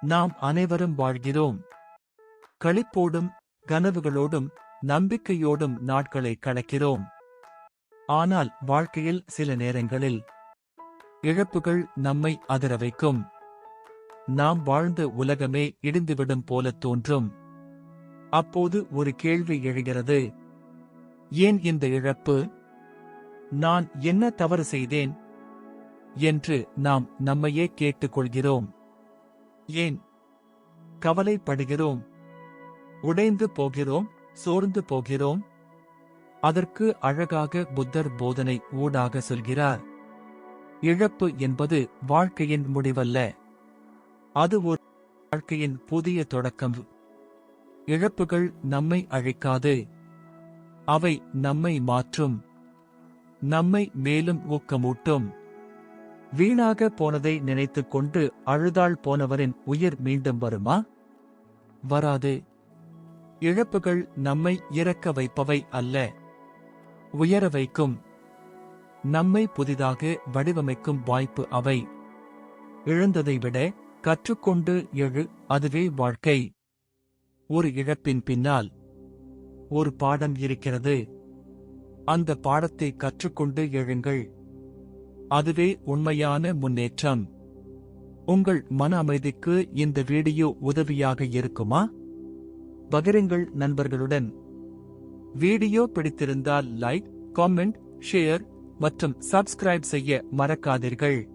நாம் அனைவரும் வாழ்கிறோம். களிப்போடும் கனவுகளோடும் நம்பிக்கையோடும் நாட்களை கடக்கிறோம் ஆனால் வாழ்க்கையில் சில நேரங்களில் இழப்புகள் நம்மை அதிர வைக்கும். நாம் வாழ்ந்த உலகமே இடிந்துவிடும் போல தோன்றும். அப்போது ஒரு கேள்வி எழுகிறது. ஏன் இந்த இழப்பு? நான் என்ன தவறு செய்தேன்? என்று நாம் நம்மையே கேட்டுக்கொள்கிறோம். ஏன்? கவலைப்படுகிறோம். உடைந்து போகிறோம் சோர்ந்து போகிறோம். அதற்கு அழகாக புத்தர் போதனை ஊடாக சொல்கிறார். இழப்பு என்பது வாழ்க்கையின் முடிவல்ல. அது ஒரு வாழ்க்கையின் புதிய தொடக்கம். இழப்புகள் நம்மை அழைக்காது. அவை நம்மை மாற்றும். நம்மை மேலும் ஊக்கமூட்டும். வீணாக போனதை நினைத்து கொண்டு அழுதாள் போனவரின் உயிர் மீண்டும் வருமா? வராது. இழப்புகள் நம்மை இறக்க வைப்பவை அல்ல. உயர வைக்கும். நம்மை புதிதாக வடிவமைக்கும் வாய்ப்பு அவை. இழந்ததை விட கற்றுக்கொண்டு எழு அதுவே வாழ்க்கை. ஒரு இழப்பின் பின்னால் ஒரு பாடம் இருக்கிறது. அந்த பாடத்தை கற்றுக்கொண்டு எழுங்கள். அதுவே உண்மையான முன்னேற்றம். உங்கள் மன அமைதிக்கு இந்த வீடியோ உதவியாக இருக்குமா? பகிருங்கள் நண்பர்களுடன். வீடியோ பிடித்திருந்தால் லைக் காமெண்ட் ஷேர் மற்றும் சப்ஸ்கிரைப் செய்ய மறக்காதீர்கள்.